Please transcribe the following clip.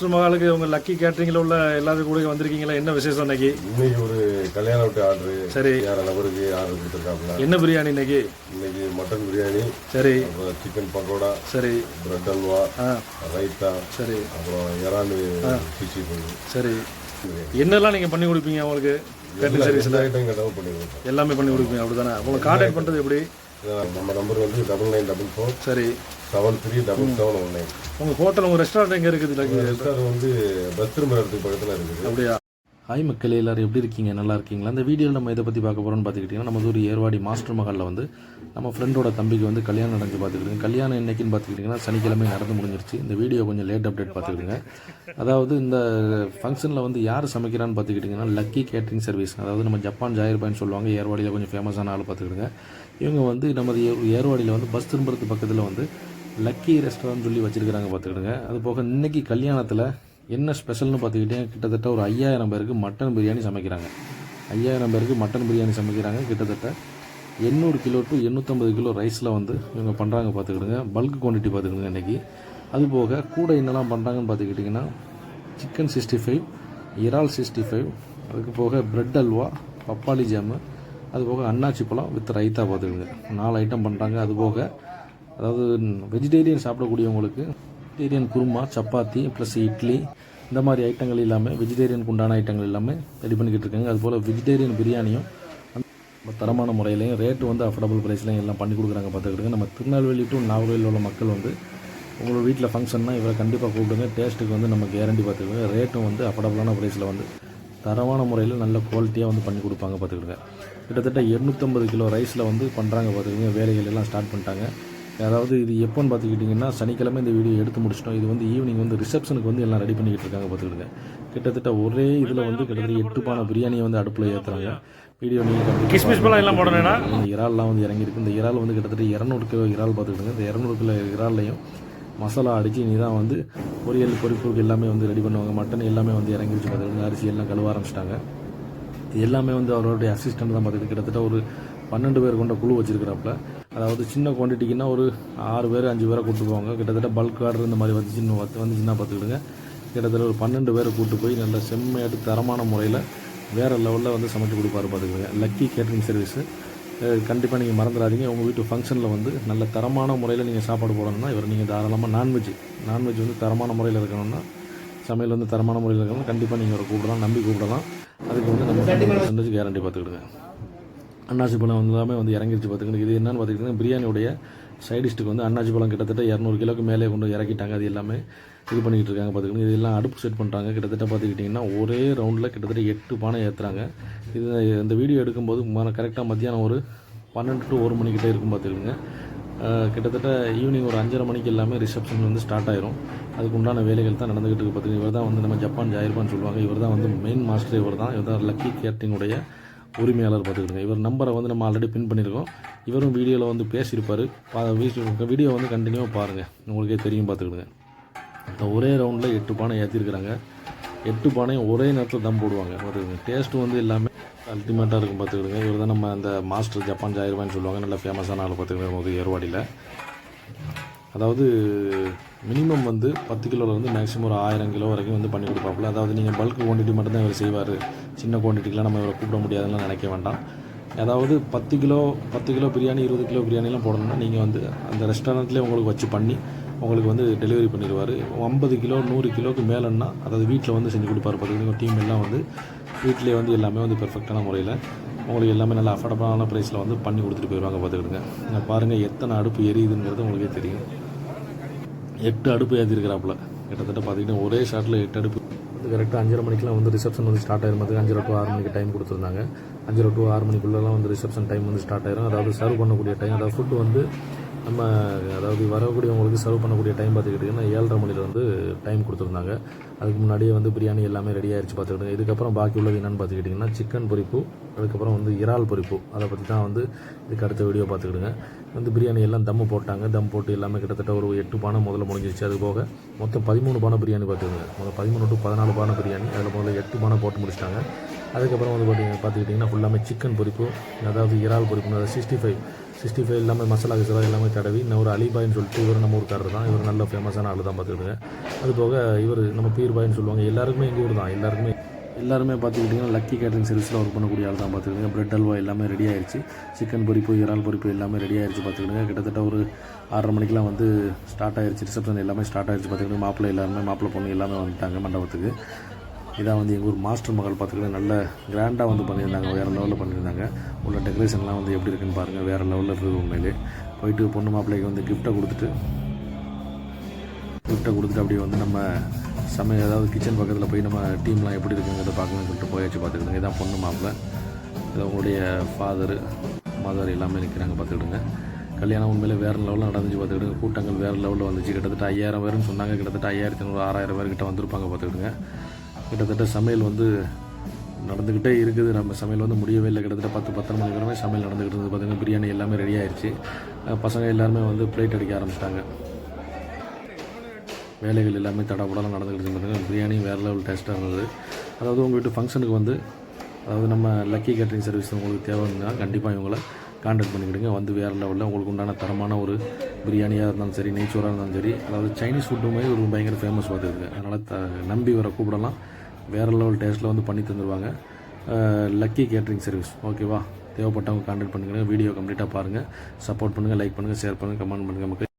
Master மகாலுக்கு உங்க lucky கேட்டரிங்ல உள்ள எல்லாரும் கூட வந்திருக்கீங்களா? என்ன விசேஷம் இன்னைக்கு? இன்னைக்கு ஒரு கல்யாண வீட்டு ஆர்டர் சரி. வேற நபருக்கு ஆர்டர் கொடுத்துருக்காப்புல. என்ன பிரியாணி இன்னைக்கு? இன்னைக்கு மட்டன் பிரியாணி சரி. சிக்கன் பக்கோடா சரி. பிரெட் அல்வா ரைத்தா சரி. அப்புறம் இறால் பிச்சி சரி. என்னெல்லாம் நீங்க பண்ணி கொடுப்பீங்க அவங்களுக்கு எல்லாமே பண்ணி கொடுப்பீங்க அப்படிதானே? உங்களுக்கு கான்டாக்ட் பண்றது எப்படி? நம்ம நம்பர் வந்து டபுள் நைன் டபுள் ஃபோர் சரி. Seven three double seven one nine உங்க ஹோட்டல் உங்க ரெஸ்டாரண்ட் எங்க இருக்குது? ரெஸ்டாரண்ட் வந்து பஸ் திரும்புறதுக்கு பக்கத்தில் இருக்குது. அப்படியா? ஹாய் மக்கள் எல்லோரும் எப்படி இருக்கீங்க? நல்லா இருக்கீங்களா? அந்த வீடியோவில் நம்ம இதை பற்றி பார்க்க போகிறோம்னு பார்த்துக்கிட்டிங்கன்னா நம்ம ஒரு ஏர்வாடி மாஸ்டர் மகளில் வந்து நம்ம ஃப்ரெண்டோட தம்பிக்கு வந்து கல்யாணம் நடந்து பார்த்துக்கிட்டு கல்யாணம் என்னைக்குன்னு பார்த்துக்கிட்டிங்கன்னா சனிக்கிழமை நடந்து முடிஞ்சிருச்சு. இந்த வீடியோ கொஞ்சம் லேட் அப்டேட் பார்த்துக்கிடுங்க. அதாவது இந்த ஃபங்க்ஷனில் வந்து யார் சமைக்கிறான்னு பார்த்துக்கிட்டிங்கன்னா லக்கி கேட்ரிங் சர்வீஸ் அதாவது நம்ம ஜப்பான் ஜாயிர்பான்னு சொல்லுவாங்க. ஏர்வாடியில் கொஞ்சம் ஃபேமஸான ஆள் பார்த்துக்கிடுங்க. இவங்க வந்து நமது ஏர்வாடியில் வந்து பஸ் திரும்புறதுக்கு பக்கத்தில் வந்து லக்கி ரெஸ்டாரண்ட் சொல்லி வச்சுருக்கிறாங்க பார்த்துக்கிடுங்க. அது போக இன்றைக்கி கல்யாணத்தில் என்ன ஸ்பெஷல்னு பார்த்துக்கிட்டிங்கன்னா கிட்டத்தட்ட ஒரு ஐயாயிரம் பேருக்கு மட்டன் பிரியாணி சமைக்கிறாங்க. ஐயாயிரம் பேருக்கு மட்டன் பிரியாணி சமைக்கிறாங்க கிட்டத்தட்ட. எண்ணூறு கிலோ டு எண்ணூற்றம்பது கிலோ ரைஸில் வந்து இவங்க பண்ணுறாங்க பார்த்துக்கிடுங்க. பல்க் குவான்டிட்டி பார்த்துக்கிடுங்க இன்றைக்கி அது போக கூட என்னெல்லாம் பண்ணுறாங்கன்னு பார்த்துக்கிட்டிங்கன்னா சிக்கன் சிக்ஸ்டி ஃபைவ் இறால் சிக்ஸ்டி ஃபைவ் அதுக்கு போக ப்ரெட் அல்வா பப்பாளி ஜாமு அது போக அன்னாச்சி பழம் வித் ரைத்தா பார்த்துக்கிடுங்க. நாலு ஐட்டம் பண்ணுறாங்க அது போக அதாவது வெஜிடேரியன் சாப்பிடக்கூடியவங்களுக்கு வெஜிடேரியன் குருமா சப்பாத்தி ப்ளஸ் இட்லி. இந்த மாதிரி ஐட்டங்கள் இல்லாமல் வெஜிடேரியனுக்கு உண்டான ஐட்டங்கள் எல்லாமே ரெடி பண்ணிக்கிட்டு இருக்காங்க. அதுபோல் வெஜிடேரியன் பிரியாணியும் தரமான முறையிலையும் ரேட்டு வந்து அஃபோர்டபுள் ப்ரைஸ்லையும் எல்லாம் பண்ணி கொடுக்குறாங்க பார்த்துக்கிட்டு நம்ம திருநெல்வேலி டு நாகர்கோவில் உள்ள மக்கள் வந்து உங்களோட வீட்டில் ஃபங்க்ஷன்னா இவரை கண்டிப்பாக கூப்பிடுங்க. டேஸ்ட்டுக்கு வந்து நம்ம கேரண்டி பார்த்துக்கிடுங்க. ரேட்டும் வந்து அஃபோர்டபுளான ப்ரைஸில் வந்து தரமான முறையில் நல்ல குவாலிட்டியாக வந்து பண்ணி கொடுப்பாங்க பார்த்துக்கிடுங்க. கிட்டத்தட்ட எண்ணூற்றம்பது கிலோ ரைஸில் வந்து பண்ணுறாங்க பார்த்துக்கிடுங்க. வேலைகள் எல்லாம் ஸ்டார்ட் பண்ணிட்டாங்க. அதாவது இது எப்போன்னு பார்த்துக்கிட்டிங்கன்னா சனிக்கிழமை இந்த வீடியோ எடுத்து முடிச்சிட்டோம். இது வந்து ஈவினிங் வந்து ரிசப்ஷனுக்கு வந்து எல்லாம் ரெடி பண்ணிக்கிட்டு இருக்காங்க பார்த்துக்கிடுங்க கிட்டத்தட்ட ஒரே இதில் வந்து கிட்டத்தட்ட எட்டு பானை பிரியாணியை வந்து அடுப்பில் ஏற்றுறாங்க வீடியோ நீங்கள் கிஸ்மிஸ் பழம் எல்லாம் போடணும்னா? இறால்லாம் வந்து இறங்கியிருக்கு. இந்த இறால் வந்து கிட்டத்தட்ட இரநூறு கிலோ இறால் பார்த்துக்கிடுங்க இந்த இரநூறு கிலோ இறால்லையும் மசாலா அடித்து நீ தான் வந்து பொரியல் பொரிப்புக்கு எல்லாமே வந்து ரெடி பண்ணுவாங்க. மட்டன் எல்லாமே வந்து இறங்கிருச்சு பார்த்துக்கிடுங்க அரிசி எல்லாம் கழுவ ஆரம்பிச்சிட்டாங்க. இது எல்லாமே வந்து அவருடைய அசிஸ்டன்ட் தான் பார்த்துக்கிட்டு கிட்டத்தட்ட ஒரு பன்னெண்டு பேர் கொண்ட குழு வச்சிருக்கிறாப்புல. அதாவது சின்ன குவான்டிட்டிக்குன்னா ஒரு ஆறு பேர் அஞ்சு பேரை கூட்டு போவாங்க. கிட்டத்தட்ட பல்க் ஆர்டர் இந்த மாதிரி வந்துச்சுன்னு வந்து வந்துச்சுன்னா பார்த்துக்கிடுங்க. கிட்டத்தட்ட ஒரு பன்னெண்டு பேரை கூட்டு போய் நல்ல செம்மையாட்டு தரமான முறையில் வேறு லெவலில் வந்து சமைச்சு கொடுப்பாரு பார்த்துக்கிடுங்க. லக்கி கேட்ரிங் சர்வீஸு கண்டிப்பாக நீங்கள் மறந்துடாதீங்க. உங்கள் வீட்டு ஃபங்க்ஷனில் வந்து நல்ல தரமான முறையில் நீங்கள் சாப்பாடு போடணும்னா இவர் நீங்கள் தாராளமாக நான்வெஜ் நான்வெஜ் வந்து தரமான முறையில் இருக்கணும்னா சமையல் வந்து தரமான முறையில் இருக்கணும் கண்டிப்பாக நீங்கள் அவரை கூப்பிடலாம் நம்பி கூப்பிடலாம். அதுக்கு வந்து நம்ம பர்சன்டேஜ் கேரண்டி பார்த்துக்கிடுங்க. அன்னாசி பழம் வந்து எல்லாமே வந்து இறங்கிருச்சு பார்த்துக்கிட்டு இது என்னென்னு பார்த்துக்கிட்டிங்கன்னா பிரியாணியுடைய சைடிஷ்டுக்கு வந்து அன்னாசி பழம் கிட்டத்தட்ட இரநூறு கிலோக்கு மேலே கொண்டு இறக்கிட்டாங்க. அது எல்லாமே இது பண்ணிக்கிட்டு இருக்காங்க பார்த்துக்கணும். இது எல்லாம் அடுப்பு செட் பண்ணுறாங்க கிட்டத்தட்ட பார்த்துக்கிட்டிங்கன்னா ஒரே ரவுண்டில் கிட்டத்தட்ட எட்டு பானை ஏற்றுறாங்க இது இந்த வீடியோ எடுக்கும்போது கரெக்டாக மத்தியானம் ஒரு பன்னெண்டு டு ஒரு மணிக்கிட்டே இருக்கும் பார்த்துக்கிடுங்க கிட்டத்தட்ட ஈவினிங் ஒரு அஞ்சரை மணிக்கு எல்லாமே ரிசப்ஷன் வந்து ஸ்டார்ட் ஆயிரும். அதுக்கு உண்டான வேலைகள் தான் நடந்துகிட்டு இருக்கு பார்த்துக்கிங்க இவர் தான் வந்து நம்ம ஜப்பான் ஜாயிருப்பான்னு சொல்லுவாங்க. இவர் தான் வந்து மெயின் மாஸ்டர் இவர் தான் இவர் தான் லக்கி கேட்டரிங்குடைய உரிமையாளர் பார்த்துக்கிடுங்க இவர் நம்பரை வந்து நம்ம ஆல்ரெடி பின் பண்ணியிருக்கோம். இவரும் வீடியோவில் வந்து பேசியிருப்பார். வீடியோ வந்து கண்டினியூவாக பாருங்கள் உங்களுக்கே தெரியும் பார்த்துக்கிடுங்க. இந்த ஒரே ரவுண்டில் எட்டு பானை ஏற்றிருக்கிறாங்க எட்டு பானையும் ஒரே நேரத்தில் தம் போடுவாங்க. ஒரு டேஸ்ட்டு வந்து எல்லாமே அல்டிமேட்டாக இருக்கும் பார்த்துக்கிடுங்க. இவர் தான் நம்ம அந்த மாஸ்டர் ஜப்பான் ஜாயிர்பான்னு சொல்லுவாங்க. நல்ல ஃபேமஸான ஆள் பார்த்துக்கிடுங்க. நமக்கு ஏர்வாடியில் அதாவது மினிமம் வந்து பத்து கிலோலேருந்து மேக்ஸிமம் ஒரு ஆயிரம் கிலோ வரைக்கும் வந்து பண்ணி கொடுப்பாப்புல. அதாவது நீங்கள் பல்க் குவான்டிட்டி மட்டும்தான் இவர் செய்வார். சின்ன குவான்டிட்டிக்கெலாம் நம்ம இவரை கூப்பிட முடியாதுன்னு நினைக்க வேண்டாம். அதாவது பத்து கிலோ பத்து கிலோ பிரியாணி இருபது கிலோ பிரியாணிலாம் போடணும்னா நீங்கள் வந்து அந்த ரெஸ்டாரண்ட்லேயே உங்களுக்கு வச்சு பண்ணி உங்களுக்கு வந்து டெலிவரி பண்ணிடுவார். ஐம்பது கிலோ நூறு கிலோக்கு மேலேன்னா அதாவது வீட்டில் வந்து செஞ்சு கொடுப்பாரு பார்த்துக்கிட்டு டீம் எல்லாம் வந்து வீட்டிலே வந்து எல்லாமே வந்து பெர்ஃபெக்டான முறையில் உங்களுக்கு எல்லாமே நல்லா அஃபோர்டபுளான ப்ரைஸில் வந்து பண்ணி கொடுத்துட்டு போயிடுவாங்க பார்த்துக்கிடுங்க பாருங்கள் எத்தனை அடுப்பு எரியுதுங்கிறது உங்களுக்கே தெரியும். எட்டு அடுப்பு ஏற்றிருக்கிறாப்புல கிட்டத்தட்ட பார்த்தீங்கன்னா ஒரே ஷாட்டில் எட்டு அடுப்பு. வந்து கரெக்டாக அஞ்சரை மணிக்கெலாம் வந்து ரிசப்ஷன் வந்து ஸ்டார்ட் ஆயிரும். அஞ்சரை டு ஆறு மணிக்கு டைம் கொடுத்துருந்தாங்க. அஞ்சரை டு ஆறு மணிக்குள்ளெல்லாம் வந்து ரிசப்ஷன் டைம் வந்து ஸ்டார்ட் ஆயிரும். அதாவது சர்வ் பண்ணக்கூடிய டைம் அதாவது ஃபுட்டு வந்து நம்ம அதாவது வரக்கூடியவங்களுக்கு சர்வ் பண்ணக்கூடிய டைம் பார்த்துக்கிட்டிங்கன்னா ஏழரை மணியில் வந்து டைம் கொடுத்துருந்தாங்க. அதுக்கு முன்னாடியே வந்து பிரியாணி எல்லாமே ரெடி ஆயிடுச்சு பார்த்துக்கிட்டு இதுக்கப்புறம் பாக்கி உள்ளது என்னென்னு பார்த்துக்கிட்டிங்கன்னா சிக்கன் பொரிப்பு அதுக்கப்புறம் வந்து இறால் பொரிப்பு. அதை பற்றி தான் வந்து இதுக்கு அடுத்த வீடியோ பார்த்துக்கிடுங்க வந்து பிரியாணி எல்லாம் தம்மு போட்டாங்க. தம் போட்டு எல்லாமே கிட்டத்தட்ட ஒரு எட்டு பானை முதல்ல முடிஞ்சிருச்சு. அது போக மொத்தம் பதிமூணு பானை பிரியாணி பார்த்துக்கோங்க. முதல்ல பதிமூணு டு பதினாலு பானை பிரியாணி. அதில் முதல்ல எட்டு பானை போட்டு முடிச்சிட்டாங்க. அதுக்கப்புறம் வந்து பார்த்திங்க பார்த்துக்கிட்டிங்கன்னா ஃபுல்லாமே சிக்கன் பொரிப்பு அதாவது இறால் பொரிப்பு அதாவது சிக்ஸ்டி ஃபைவ் சிக்ஸ்டி ஃபைவ் எல்லாமே மசாலா கிசலா எல்லாமே தடவி இன்னும் ஒரு அலிபாய்னு சொல்லிட்டு இவர் நம்ம ஊருக்காரர் தான். இவர் நல்ல ஃபேமஸான ஆள் தான் பார்த்துக்கிட்டுங்க அது போக இவர் நம்ம பீர்பாயின்னு சொல்லுவாங்க. எல்லாருக்குமே எங்கள் ஊர் தான். எல்லாருக்குமே எல்லாருமே பார்த்துக்கிட்டிங்கன்னா லக்கி கேட்டரிங் சர்வீஸில் ஒர்க் பண்ணக்கூடிய ஆள் தான் பார்த்துக்கிட்டுங்க. பிரெட் அல்வா எல்லாமே ரெடி ஆயிடுச்சு சிக்கன் பொரிப்பு இறால் பொரிப்பு எல்லாமே ரெடி ஆயிடுச்சு பார்த்துக்கிட்டுங்க. கிட்டத்தட்ட ஒரு ஆறரை மணிக்கெலாம் வந்து ஸ்டார்ட் ஆயிடுச்சு ரிசப்ஷன் எல்லாமே ஸ்டார்ட் ஆயிடுச்சு பார்த்துக்கிட்டு மாப்பிள்ளை எல்லாருமே மாப்பிள்ளை பொண்ணு எல்லாமே வந்துட்டாங்க மண்டபத்துக்கு. இதான் வந்து எங்கள் ஊர் மாஸ்டர் மகள் பார்த்துக்கிட்டு நல்ல கிராண்டாக வந்து பண்ணியிருந்தாங்க. வேறு லெவலில் பண்ணியிருந்தாங்க. உள்ள டெக்கரேஷன்லாம் வந்து எப்படி இருக்குன்னு பாருங்கள் வேறு லெவலில் இருக்குது உண்மையிலே. போயிட்டு பொண்ணு மாப்பிள்ளைக்கு வந்து கிஃப்ட்டை கொடுத்துட்டு கிஃப்ட்டை கொடுத்துட்டு அப்படியே வந்து நம்ம சமையல் அதாவது கிச்சன் பக்கத்தில் போய் நம்ம டீம்லாம் எப்படி இருக்குங்கிறத பார்க்கணும்னு சொல்லிட்டு போயாச்சு பார்த்துக்கிடுங்க. இதான் பொண்ணு மாப்பிள்ளை இது உங்களுடைய ஃபாதரு மதர் எல்லாமே நிற்கிறாங்க பார்த்துக்கிடுங்க. கல்யாணம் உண்மையில் வேறு லெவலில் நடந்துச்சு பார்த்துக்கிடுங்க. கூட்டங்கள் வேறு லெவலில் வந்துச்சு. கிட்டத்தட்ட ஐயாயிரம் பேருன்னு சொன்னாங்க. கிட்டத்தட்ட ஐயாயிரத்தி நூறு ஆறாயிரம் பேர்கிட்ட வந்திருப்பாங்க பார்த்துக்கிடுங்க. கிட்டத்தட்ட சமையல் வந்து நடந்துக்கிட்டே இருக்குது. நம்ம சமையல் வந்து முடியவே இல்லை. கிட்டத்தட்ட பத்து பத்தரை மணி வரைமே சமையல் நடந்துக்கிட்டு இருந்தது பார்த்திங்கன்னா பிரியாணி எல்லாமே ரெடி ஆயிடுச்சு பசங்க எல்லாருமே வந்து பிளேட் அடிக்க ஆரம்பிச்சிட்டாங்க. வேலைகள் எல்லாமே தடபடலாம் நடந்துகிட்டு இருந்தது பிரியாணி வேறு லெவல் டேஸ்ட்டாக இருந்தது. அதாவது உங்கள் வீட்டு ஃபங்க்ஷனுக்கு வந்து அதாவது நம்ம லக்கி கேட்ரிங் சர்வீஸ் உங்களுக்கு தேவைன்னா கண்டிப்பாக இவங்களை காண்டாக்ட் பண்ணிக்கிடுங்க. வந்து வேறு லெவலில் உங்களுக்கு உண்டான தரமான ஒரு பிரியாணியாக இருந்தாலும் சரி நெய்ச்சோராக இருந்தாலும் சரி அதாவது சைனீஸ் ஃபுட்டுமே ஒரு பயங்கர ஃபேமஸ் பார்த்துருக்கு அதனால் த நம்பி வர கூப்பிடலாம். வேறு லெவல் டேஸ்ட்டில் வந்து பண்ணி தந்துடுவாங்க லக்கி கேட்ரிங் சர்வீஸ் ஓகேவா தேவைப்பட்டவங்க காண்டாக்ட் பண்ணிக்கிடுங்க. வீடியோ கம்ப்ளீட்டாக பாருங்கள் சப்போர்ட் பண்ணுங்கள் லைக் பண்ணுங்கள் ஷேர் பண்ணுங்கள் கமெண்ட் பண்ணுங்கள் மக்கள்